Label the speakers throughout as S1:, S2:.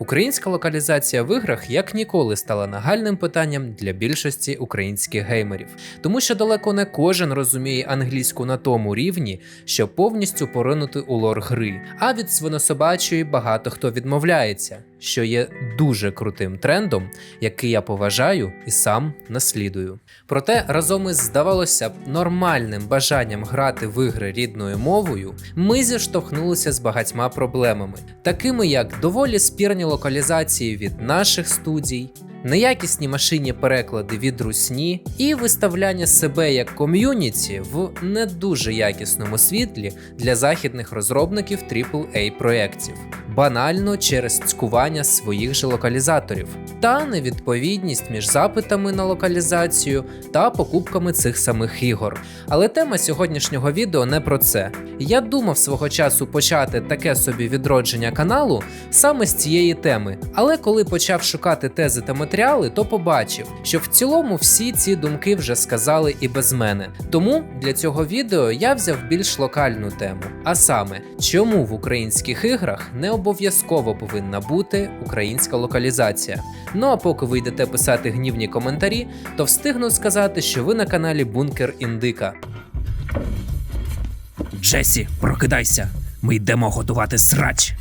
S1: Українська локалізація в іграх як ніколи стала нагальним питанням для більшості українських геймерів, тому що далеко не кожен розуміє англійську на тому рівні, щоб повністю поринути у лор гри. А від свинособачої багато хто відмовляється, що є дуже крутим трендом, який я поважаю і сам наслідую. Проте разом із здавалося б нормальним бажанням грати в ігри рідною мовою, ми зіштовхнулися з багатьма проблемами, такими як доволі спірні локалізації від наших студій. Неякісні машинні переклади від русні і виставляння себе як ком'юніті в не дуже якісному світлі для західних розробників AAA проєктів, банально через цькування своїх же локалізаторів, та невідповідність між запитами на локалізацію та покупками цих самих ігор. Але тема сьогоднішнього відео не про це. Я думав свого часу почати таке собі відродження каналу саме з цієї теми, але коли почав шукати тези та матеріали, то побачив, що в цілому всі ці думки вже сказали і без мене. Тому для цього відео я взяв більш локальну тему, а саме, чому в українських іграх не обов'язково повинна бути українська локалізація. Ну а поки ви йдете писати гнівні коментарі, то встигну сказати, що ви на каналі Бункер Індика.
S2: Джесі, прокидайся. Ми йдемо готувати срач.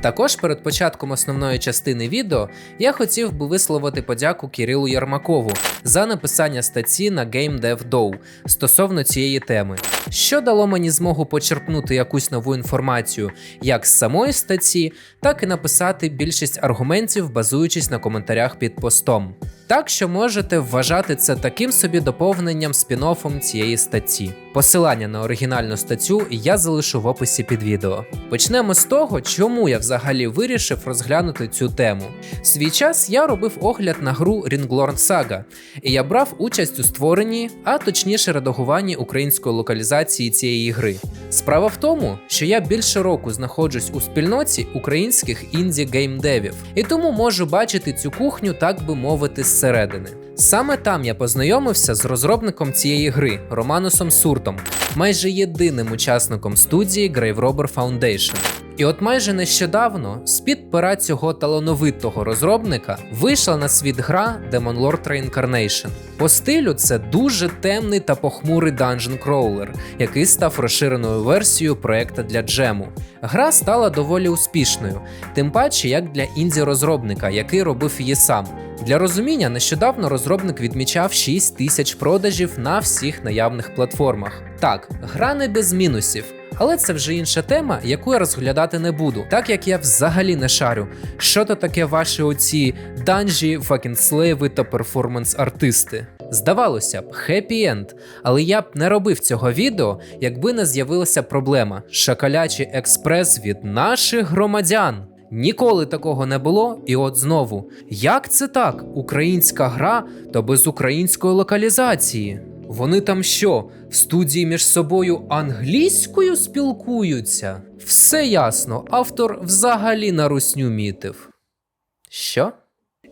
S1: Також перед початком основної частини відео я хотів би висловити подяку Кирилу Ярмакову за написання статті на GameDevDow стосовно цієї теми, що дало мені змогу почерпнути якусь нову інформацію як з самої статті, так і написати більшість аргументів, базуючись на коментарях під постом. Так що можете вважати це таким собі доповненням спін-оффом цієї статті. Посилання на оригінальну статтю я залишу в описі під відео. Почнемо з того, чому я взагалі вирішив розглянути цю тему. В свій час я робив огляд на гру Ringlorn Saga, і я брав участь у створенні, а точніше редагуванні української локалізації цієї гри. Справа в тому, що я більше року знаходжусь у спільноті українських інді геймдевів, і тому можу бачити цю кухню, так би мовити, зсередини. Саме там я познайомився з розробником цієї гри Романусом Суртом, майже єдиним учасником студії Grave Robber Foundation. І от майже нещодавно з-під пера цього талановитого розробника вийшла на світ гра Demon Lord Reincarnation. По стилю це дуже темний та похмурий данжен кроулер, який став розширеною версією проекта для джему. Гра стала доволі успішною, тим паче як для інді-розробника, який робив її сам. Для розуміння, нещодавно розробник відмічав 6 тисяч продажів на всіх наявних платформах. Так, гра не без мінусів. Але це вже інша тема, яку я розглядати не буду, так як я взагалі не шарю, що то таке ваші оці данжі, факінслейви та перформанс-артисти. Здавалося б, хеппі енд, але я б не робив цього відео, якби не з'явилася проблема шакалячий експрес від наших громадян. Ніколи такого не було, і от знову. Як це так? Українська гра, то без української локалізації. Вони там що, в студії між собою англійською спілкуються? Все ясно, автор взагалі на русню мітив. Що?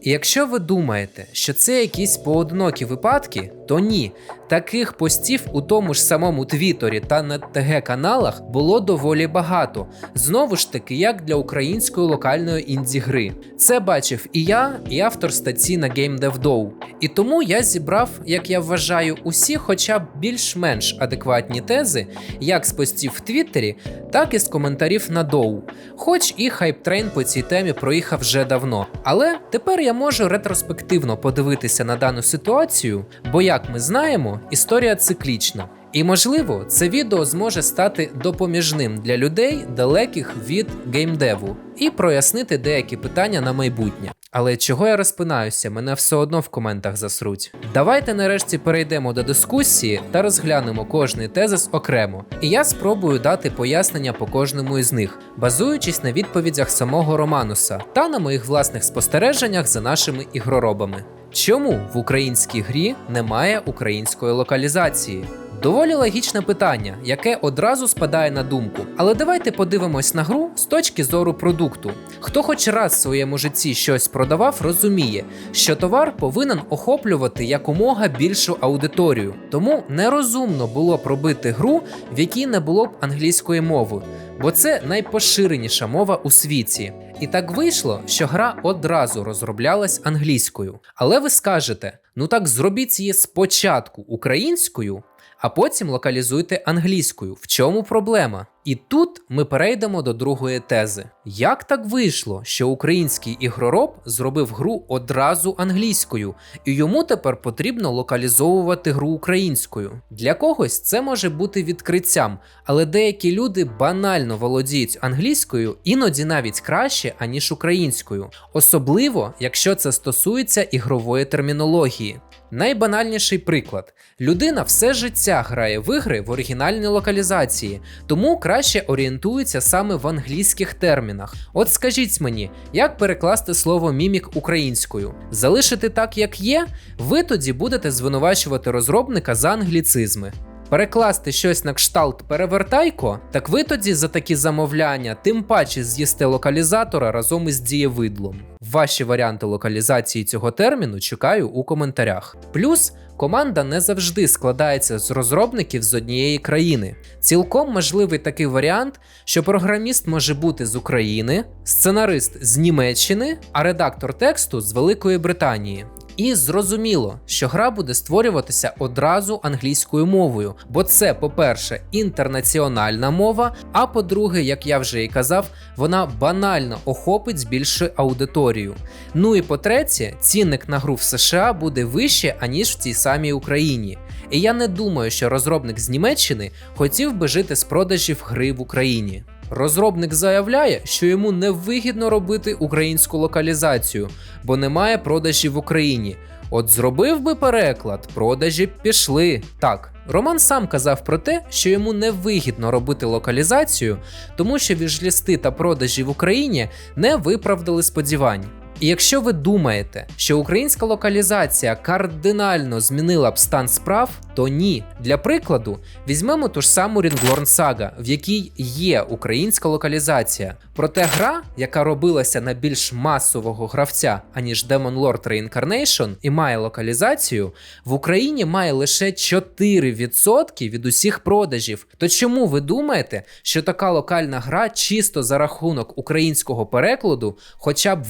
S1: І Якщо ви думаєте, що це якісь поодинокі випадки, то ні. Таких постів у тому ж самому Твітторі та на ТГ каналах було доволі багато. Знову ж таки, як для української локальної інді гри. Це бачив і я, і автор статті на GameDevDow. І тому я зібрав, як я вважаю, усі, хоча б більш-менш адекватні тези, як з постів в Твіттері, так і з коментарів на Доу. Хоч і хайп-трейн по цій темі проїхав вже давно. Але тепер я можу ретроспективно подивитися на дану ситуацію, бо, як ми знаємо, історія циклічна. І можливо, це відео зможе стати допоміжним для людей, далеких від геймдеву, і прояснити деякі питання на майбутнє. Але чого я розпинаюся, мене все одно в коментах засруть. Давайте нарешті перейдемо до дискусії та розглянемо кожний тезис окремо. І я спробую дати пояснення по кожному із них, базуючись на відповідях самого Романуса та на моїх власних спостереженнях за нашими ігроробами. Чому в українській грі немає української локалізації? Доволі логічне питання, яке одразу спадає на думку. Але давайте подивимось на гру з точки зору продукту. Хто хоч раз в своєму житті щось продавав, розуміє, що товар повинен охоплювати якомога більшу аудиторію. Тому нерозумно було б робити гру, в якій не було б англійської мови, бо це найпоширеніша мова у світі. І так вийшло, що гра одразу розроблялась англійською. Але ви скажете: ну так зробіть її спочатку українською, а потім локалізуйте англійською. В чому проблема? І тут ми перейдемо до другої тези. Як так вийшло, що український ігророб зробив гру одразу англійською, і йому тепер потрібно локалізовувати гру українською? Для когось це може бути відкриттям, але деякі люди банально володіють англійською, іноді навіть краще, аніж українською, особливо якщо це стосується ігрової термінології. Найбанальніший приклад: людина все життя грає в ігри в оригінальній локалізації, тому краще орієнтується саме в англійських термінах. От скажіть мені, як перекласти слово мімік українською? Залишити так, як є? Ви тоді будете звинувачувати розробника за англіцизми. Перекласти щось на кшталт перевертайко, так ви тоді за такі замовляння тим паче з'їсте локалізатора разом із дієвидлом. Ваші варіанти локалізації цього терміну чекаю у коментарях. Плюс команда не завжди складається з розробників з однієї країни. Цілком можливий такий варіант, що програміст може бути з України, сценарист з Німеччини, а редактор тексту з Великої Британії. І зрозуміло, що гра буде створюватися одразу англійською мовою, бо це, по-перше, інтернаціональна мова. А по-друге, як я вже і казав, вона банально охопить більшу аудиторію. Ну і по-третє, цінник на гру в США буде вище, аніж в тій самій Україні. І я не думаю, що розробник з Німеччини хотів би жити з продажів гри в Україні. Розробник заявляє, що йому невигідно робити українську локалізацію, бо немає продажів в Україні. От зробив би переклад, продажі б пішли. Так, Роман сам казав про те, що йому невигідно робити локалізацію, тому що віжлісти та продажі в Україні не виправдали сподівань. І якщо ви думаєте, що українська локалізація кардинально змінила б стан справ, то ні. Для прикладу, візьмемо ту ж саму Ringlorn Saga, в якій є українська локалізація. Проте гра, яка робилася на більш масового гравця, аніж Demon Lord Reincarnation, і має локалізацію, в Україні має лише 4% від усіх продажів. То чому ви думаєте, що така локальна гра чисто за рахунок українського перекладу хоча б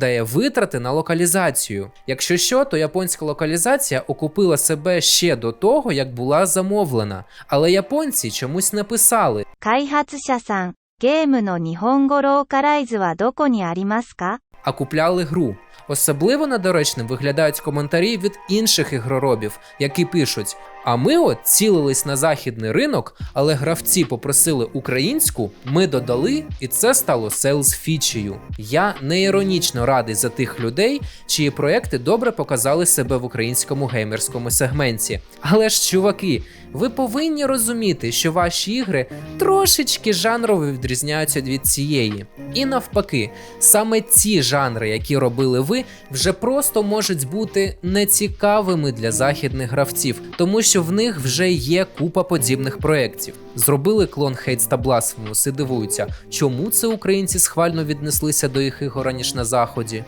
S1: виправдає витрати на локалізацію? Якщо що, то японська локалізація окупила себе ще до того, як була замовлена, але японці чомусь не писали.
S3: 開発者さん、ゲームの日本語ローカライズはどこにありますか
S1: а купляли гру. Особливо недоречним виглядають коментарі від інших ігроробів, які пишуть: А ми от цілились на західний ринок, але гравці попросили українську, ми додали, і це стало селс фічею. Я не іронічно радий за тих людей, чиї проекти добре показали себе в українському геймерському сегменті. Але ж, чуваки, ви повинні розуміти, що ваші ігри трошечки жанрово відрізняються від цієї. І навпаки, саме ці жанри, які робили ви, вже просто можуть бути нецікавими для західних гравців, тому що в них вже є купа подібних проєктів. Зробили клон Hates та Blasphemous і дивуються, чому це українці схвально віднеслися до їх ігор аніж на заході.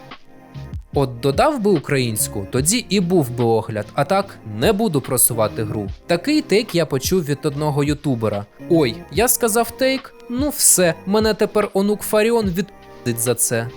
S1: От додав би українську, тоді і був би огляд, а так не буду просувати гру. Такий тейк я почув від одного ютубера. Ой, я сказав тейк, ну все, мене тепер онук Фаріон відпустить за це.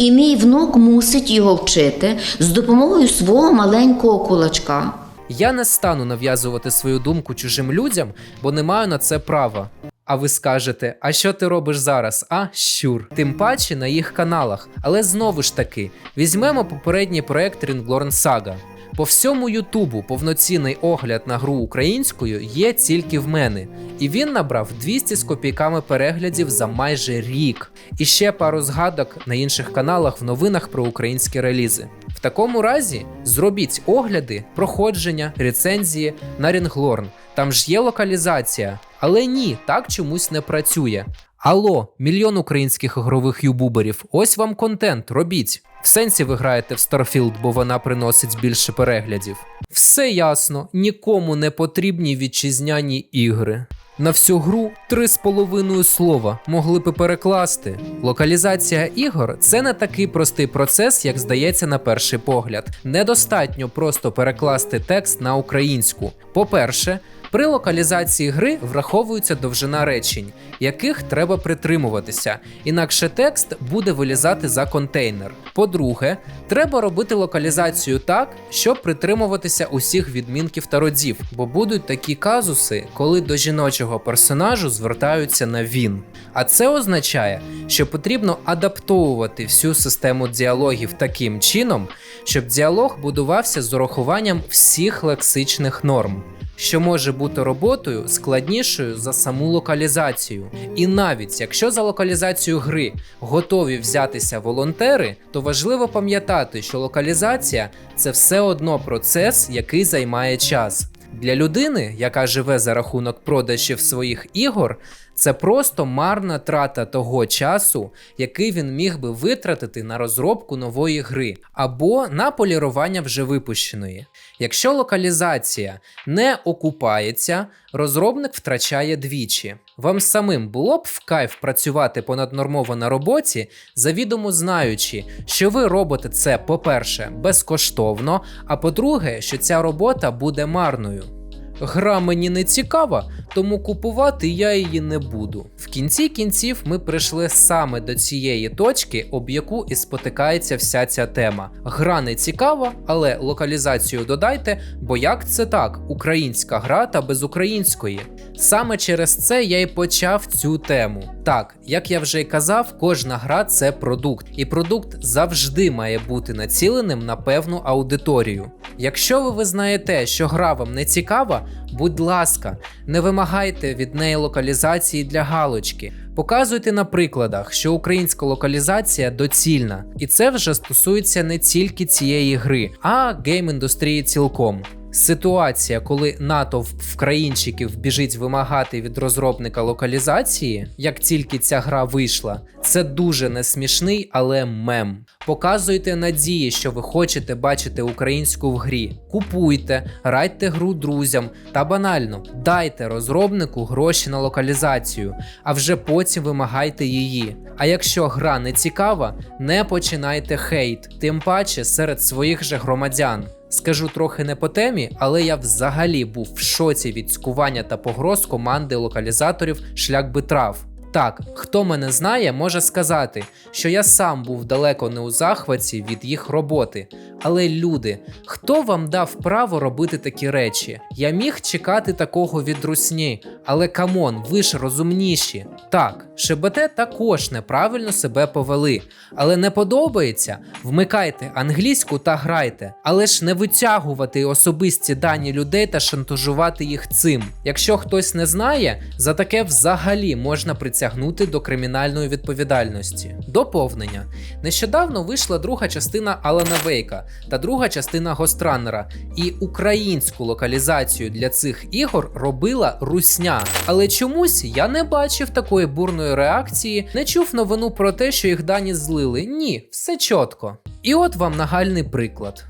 S4: І мій внук мусить його вчити з допомогою свого маленького кулачка.
S1: Я не стану нав'язувати свою думку чужим людям, бо не маю на це права. А ви скажете, а що ти робиш зараз? А щур. Тим паче на їх каналах. Але знову ж таки, візьмемо попередній проект Ringlorn Saga. По всьому Ютубу повноцінний огляд на гру українською є тільки в мене, і він набрав 200 з копійками переглядів за майже рік. І ще пару згадок на інших каналах в новинах про українські релізи. В такому разі зробіть огляди, проходження, рецензії на Рінглорн. Там ж є локалізація. Але ні, так чомусь не працює. Алло, мільйон українських ігрових юбуберів, ось вам контент, робіть. В сенсі ви граєте в Starfield, бо вона приносить більше переглядів. Все ясно, нікому не потрібні вітчизняні ігри. На всю гру три з половиною слова могли би перекласти. Локалізація ігор це не такий простий процес, як здається на перший погляд. Недостатньо просто перекласти текст на українську. По-перше, При локалізації гри враховується довжина речень, яких треба притримуватися, інакше текст буде вилізати за контейнер. По-друге, треба робити локалізацію так, щоб притримуватися усіх відмінків та родів, бо будуть такі казуси, коли до жіночого персонажу звертаються на він. А це означає, що потрібно адаптовувати всю систему діалогів таким чином, щоб діалог будувався з урахуванням всіх лексичних норм. Що може бути роботою складнішою за саму локалізацію. І навіть якщо за локалізацію гри готові взятися волонтери, то важливо пам'ятати, що локалізація це все одно процес, який займає час. Для людини, яка живе за рахунок продажів своїх ігор, це просто марна трата того часу, який він міг би витратити на розробку нової гри або на полірування вже випущеної. Якщо локалізація не окупається, розробник втрачає двічі. Вам самим було б в кайф працювати понаднормово на роботі, завідомо знаючи, що ви робите це, по-перше, безкоштовно, а по-друге, що ця робота буде марною. Гра мені не цікава, тому купувати я її не буду. В кінці кінців ми прийшли саме до цієї точки, об яку і спотикається вся ця тема. Гра не цікава, але локалізацію додайте, бо як це так? Українська гра та без української. Саме через це я й почав цю тему. Так, як я вже й казав, кожна гра це продукт, і продукт завжди має бути націленим на певну аудиторію. Якщо ви визнаєте, що гра вам не цікава, будь ласка, не вимагайте від неї локалізації для галочки. Показуйте на прикладах, що українська локалізація доцільна, і це вже стосується не тільки цієї гри, а гейм-індустрії цілком. Ситуація, коли натовп вкраїнчиків біжить вимагати від розробника локалізації, як тільки ця гра вийшла, це дуже несмішний, але мем. Показуйте надії, що ви хочете бачити українську в грі. Купуйте, радьте гру друзям та банально дайте розробнику гроші на локалізацію, а вже потім вимагайте її. А якщо гра не цікава, не починайте хейт, тим паче серед своїх же громадян. Скажу трохи не по темі, але я взагалі був в шоці від цькування та погроз команди локалізаторів шлях би трав. Так, хто мене знає, може сказати, що я сам був далеко не у захваті від їх роботи. Але люди, хто вам дав право робити такі речі? Я міг чекати такого від русні, але камон, ви ж розумніші. Так, ШБТ також неправильно себе повели, але не подобається. Вмикайте англійську та грайте, але ж не витягувати особисті дані людей та шантажувати їх цим. Якщо хтось не знає, за таке взагалі можна притягнути до кримінальної відповідальності. Доповнення: нещодавно вийшла друга частина Алана Вейка та друга частина Гостраннера, і українську локалізацію для цих ігор робила русня. Але чомусь я не бачив такої бурної реакції, не чув новину про те, що їх дані злили. Ні, все чітко. І от вам нагальний приклад.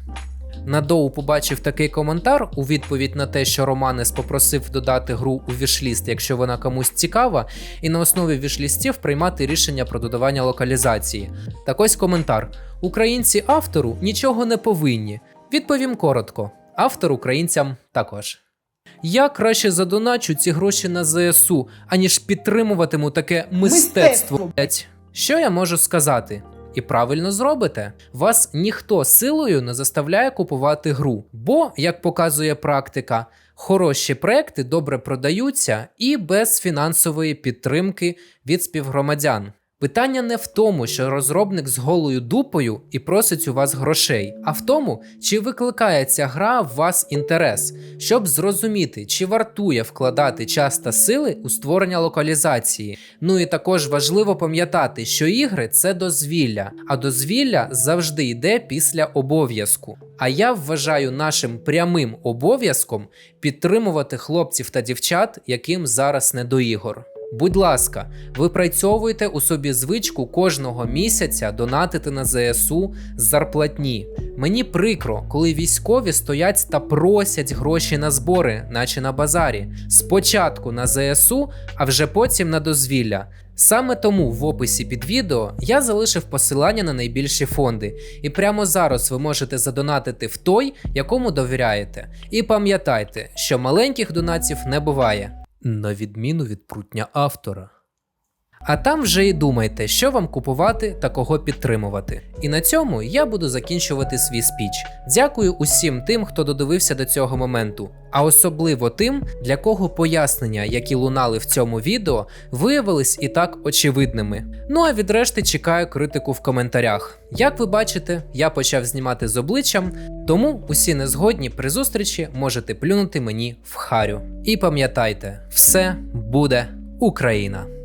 S1: Надоу побачив такий коментар у відповідь на те, що Романес попросив додати гру у вішліст, якщо вона комусь цікава, і на основі вішлістів приймати рішення про додавання локалізації. Так ось коментар: Українці автору нічого не повинні. Відповім коротко: автор українцям також. Я краще задоначу ці гроші на ЗСУ, аніж підтримуватиму таке мистецтво.
S5: Мистецтво.
S1: Що я можу сказати? І правильно зробите. Вас ніхто силою не заставляє купувати гру, бо, як показує практика, хороші проекти добре продаються і без фінансової підтримки від співгромадян. Питання не в тому, що розробник з голою дупою і просить у вас грошей, а в тому, чи викликає ця гра в вас інтерес, щоб зрозуміти, чи вартує вкладати час та сили у створення локалізації. Ну і також важливо пам'ятати, що ігри це дозвілля, а дозвілля завжди йде після обов'язку. А я вважаю нашим прямим обов'язком підтримувати хлопців та дівчат, яким зараз не до ігор. Будь ласка, випрацьовуйте у собі звичку кожного місяця донатити на ЗСУ з зарплатні. Мені прикро, коли військові стоять та просять гроші на збори, наче на базарі. Спочатку на ЗСУ, а вже потім на дозвілля. Саме тому в описі під відео я залишив посилання на найбільші фонди, і прямо зараз ви можете задонатити в той, якому довіряєте. І пам'ятайте, що маленьких донатів не буває, на відміну від прутня автора. А там вже і думайте, що вам купувати та кого підтримувати. І на цьому я буду закінчувати свій спіч. Дякую усім тим, хто додивився до цього моменту, а особливо тим, для кого пояснення, які лунали в цьому відео, виявились і так очевидними. Ну а від решти чекаю критику в коментарях. Як ви бачите, я почав знімати з обличчям, тому усі незгодні при зустрічі можете плюнути мені в харю. І пам'ятайте, все буде Україна!